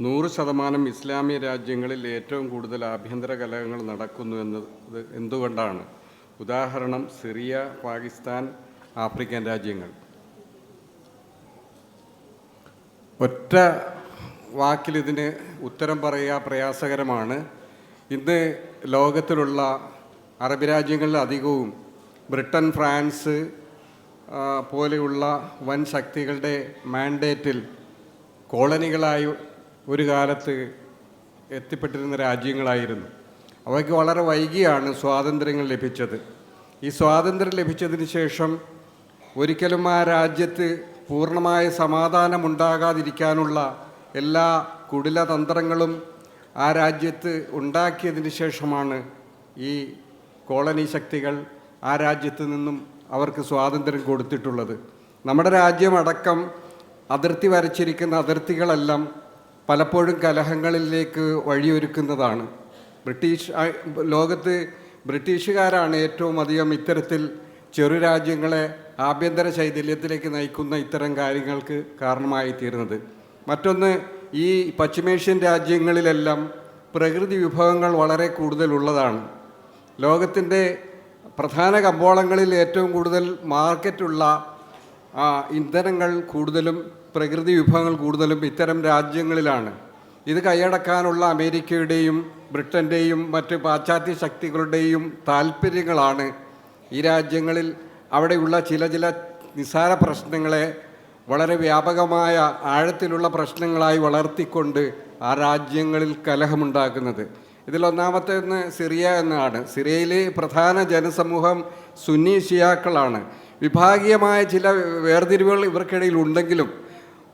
നൂറ് ശതമാനം ഇസ്ലാമിക രാജ്യങ്ങളിൽ ഏറ്റവും കൂടുതൽ ആഭ്യന്തര കലഹങ്ങൾ നടക്കുന്നു എന്നത് എന്തുകൊണ്ടാണ്? ഉദാഹരണം സിറിയ പാകിസ്ഥാൻ ആഫ്രിക്കൻ രാജ്യങ്ങൾ. ഒറ്റ വാക്കിൽ ഇതിന് ഉത്തരം പറയുക പ്രയാസകരമാണ്. ഇന്ന് ലോകത്തിലുള്ള അറബ് രാജ്യങ്ങളിൽ അധികവും ബ്രിട്ടൻ ഫ്രാൻസ് പോലെയുള്ള വൻ ശക്തികളുടെ മാൻഡേറ്റിൽ കോളനികളായി ഒരു കാലത്ത് എത്തിപ്പെട്ടിരുന്ന രാജ്യങ്ങളായിരുന്നു. അവയ്ക്ക് വളരെ വൈകിയാണ് സ്വാതന്ത്ര്യങ്ങൾ ലഭിച്ചത്. ഈ സ്വാതന്ത്ര്യം ലഭിച്ചതിന് ശേഷം ഒരിക്കലും ആ രാജ്യത്ത് പൂർണമായ സമാധാനമുണ്ടാകാതിരിക്കാനുള്ള എല്ലാ കുടിലതന്ത്രങ്ങളും ആ രാജ്യത്ത് ഉണ്ടാക്കിയതിന് ശേഷമാണ് ഈ കോളനി ശക്തികൾ ആ രാജ്യത്ത് നിന്നും അവർക്ക് സ്വാതന്ത്ര്യം കൊടുത്തിട്ടുള്ളത്. നമ്മുടെ രാജ്യമടക്കം അതിർത്തി വരച്ചിരിക്കുന്ന അതിർത്തികളെല്ലാം പലപ്പോഴും കലഹങ്ങളിലേക്ക് വഴിയൊരുക്കുന്നതാണ്. ബ്രിട്ടീഷ് ലോകത്ത് ബ്രിട്ടീഷുകാരാണ് ഏറ്റവും അധികം ഇത്തരത്തിൽ ചെറു രാജ്യങ്ങളെ ആഭ്യന്തര ശൈഥില്യത്തിലേക്ക് നയിക്കുന്ന ഇത്തരം കാര്യങ്ങൾക്ക് കാരണമായി തീരുന്നത് മറ്റൊന്ന് ഈ പശ്ചിമേഷ്യൻ രാജ്യങ്ങളിലെല്ലാം പ്രകൃതി വിഭവങ്ങൾ വളരെ കൂടുതലുള്ളതാണ്. ലോകത്തിന്റെ പ്രധാന കമ്പോളങ്ങളിൽ ഏറ്റവും കൂടുതൽ മാർക്കറ്റുള്ള ഇന്ധനങ്ങൾ കൂടുതലും പ്രകൃതി വിഭവങ്ങൾ കൂടുതലും ഇത്തരം രാജ്യങ്ങളിലാണ്. ഇത് കൈയടക്കാനുള്ള അമേരിക്കയുടെയും ബ്രിട്ടന്റെയും മറ്റ് പാശ്ചാത്യ ശക്തികളുടെയും താല്പര്യങ്ങളാണ്. ഈ രാജ്യങ്ങളിൽ അവിടെയുള്ള ചില ചില നിസ്സാര പ്രശ്നങ്ങളെ വളരെ വ്യാപകമായ ആഴത്തിലുള്ള പ്രശ്നങ്ങളായി വളർത്തിക്കൊണ്ട് ആ രാജ്യങ്ങളിൽ കലഹമുണ്ടാക്കുന്നത്. ഇതിലൊന്നാമത്തേന്ന് സിറിയ എന്നാണ്. സിറിയയിലെ പ്രധാന ജനസമൂഹം സുന്നി ഷിയാക്കളാണ്. വിഭാഗീയമായ ചില വേർതിരിവുകൾ ഇവർക്കിടയിൽ ഉണ്ടെങ്കിലും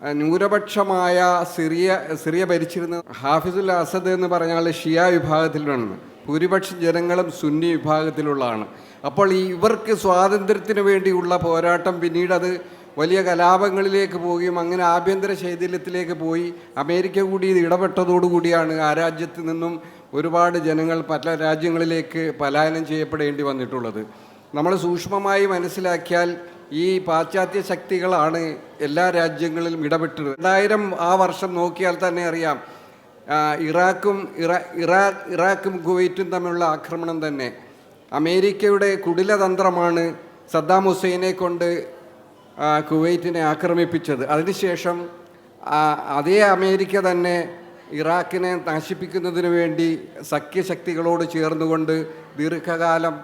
ന്യൂനപക്ഷമായ സിറിയ സിറിയ ഭരിച്ചിരുന്ന ഹാഫിസുൽ അസദ് എന്ന് പറഞ്ഞാൽ ഷിയ വിഭാഗത്തിലാണ് ഭൂരിപക്ഷം ജനങ്ങളും സുന്നി വിഭാഗത്തിലുള്ളതാണ്. അപ്പോൾ ഇവർക്ക് സ്വാതന്ത്ര്യത്തിന് വേണ്ടിയുള്ള പോരാട്ടം പിന്നീട് അത് വലിയ കലാപങ്ങളിലേക്ക് പോവുകയും അങ്ങനെ ആഭ്യന്തര ശൈഥില്യത്തിലേക്ക് പോയി അമേരിക്ക കൂടി ഇത് ഇടപെട്ടതോടുകൂടിയാണ് ആ രാജ്യത്ത് നിന്നും ഒരുപാട് ജനങ്ങൾ പല രാജ്യങ്ങളിലേക്ക് പലായനം ചെയ്യപ്പെടേണ്ടി വന്നിട്ടുള്ളത്. നമ്മൾ സൂക്ഷ്മമായി മനസ്സിലാക്കിയാൽ ഈ പാശ്ചാത്യ ശക്തികളാണ് എല്ലാ രാജ്യങ്ങളിലും ഇടപെട്ടത്. രണ്ടായിരം ആ വർഷം നോക്കിയാൽ തന്നെ അറിയാം. ഇറാഖും ഇറാ ഇറാഖ് കുവൈറ്റും തമ്മിലുള്ള ആക്രമണം തന്നെ. അമേരിക്കയുടെ കുടിലതന്ത്രമാണ് സദ്ദാം ഹുസൈനെ കൊണ്ട് കുവൈറ്റിനെ ആക്രമിപ്പിച്ചത്. അതിനുശേഷം അതേ അമേരിക്ക തന്നെ ഇറാഖിനെ നശിപ്പിക്കുന്നതിന് വേണ്ടി സഖ്യശക്തികളോട് ചേർന്നുകൊണ്ട് ദീർഘകാലം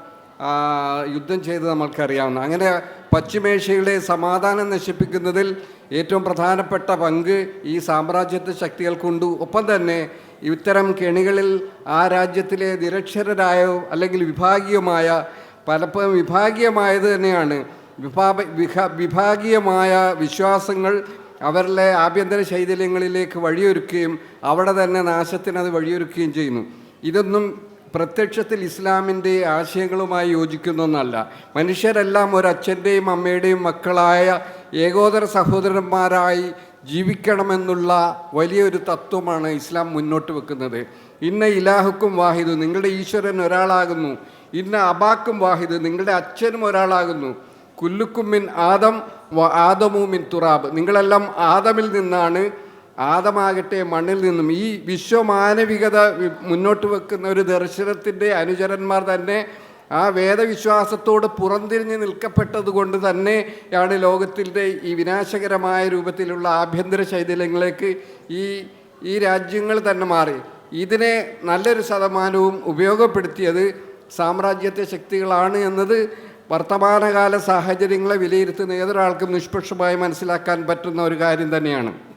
യുദ്ധം ചെയ്ത് നമ്മൾക്കറിയാവുന്ന. അങ്ങനെ പശ്ചിമേഷ്യയിലെ സമാധാനം നശിപ്പിക്കുന്നതിൽ ഏറ്റവും പ്രധാനപ്പെട്ട പങ്ക് ഈ സാമ്രാജ്യത്വ ശക്തികൾക്കുണ്ട്. ഒപ്പം തന്നെ ഇത്തരം കെണികളിൽ ആ രാജ്യത്തിലെ നിരക്ഷരരായോ അല്ലെങ്കിൽ വിഭാഗീയമായ പലപ്പോഴും വിഭാഗീയമായത് തന്നെയാണ്. വിഭാ വിഭ വിഭാഗീയമായ വിശ്വാസങ്ങൾ അവരിലെ ആഭ്യന്തര ശൈഥില്യങ്ങളിലേക്ക് വഴിയൊരുക്കുകയും അവിടെ തന്നെ നാശത്തിനത് വഴിയൊരുക്കുകയും ചെയ്യുന്നു. ഇതൊന്നും പ്രത്യക്ഷത്തിൽ ഇസ്ലാമിന്റെ ആശയങ്ങളുമായി യോജിക്കുന്ന ഒന്നല്ല. മനുഷ്യരെല്ലാം ഒരച്ഛന്റെയും അമ്മയുടെയും മക്കളായ ഏകോദര സഹോദരന്മാരായി ജീവിക്കണമെന്നുള്ള വലിയൊരു തത്വമാണ് ഇസ്ലാം മുന്നോട്ട് വെക്കുന്നത്. ഇന്ന ഇലാഹുക്കും വാഹിദു നിങ്ങളുടെ ഈശ്വരൻ ഒരാളാകുന്നു. ഇന്ന അബാക്കും വാഹിദ് നിങ്ങളുടെ അച്ഛനും ഒരാളാകുന്നു. കുല്ലുക്കും മിൻ ആദം ആദമു മിൻ തുറാബ്. നിങ്ങളെല്ലാം ആദമിൽ നിന്നാണ് ആദമാകട്ടെ മണ്ണിൽ നിന്നും. ഈ വിശ്വമാനവികത മുന്നോട്ട് വെക്കുന്ന ഒരു ദർശനത്തിന്റെ അനുചരന്മാർ തന്നെ ആ വേദവിശ്വാസത്തോട് പുറംതിരിഞ്ഞ് നിൽക്കപ്പെട്ടത് കൊണ്ട് തന്നെയാണ് ലോകത്തിന്റെ ഈ വിനാശകരമായ രൂപത്തിലുള്ള ആഭ്യന്തര ശൈഥില്യങ്ങളിലേക്ക് ഈ ഈ രാജ്യങ്ങൾ തന്നെ മാറി. ഇതിനെ നല്ലൊരു ശതമാനവും ഉപയോഗപ്പെടുത്തിയത് സാമ്രാജ്യത്തെ ശക്തികളാണ് എന്നത് വർത്തമാനകാല സാഹചര്യങ്ങളെ വിലയിരുത്തുന്ന ഏതൊരാൾക്കും നിഷ്പക്ഷമായി മനസ്സിലാക്കാൻ പറ്റുന്ന ഒരു കാര്യം തന്നെയാണ്.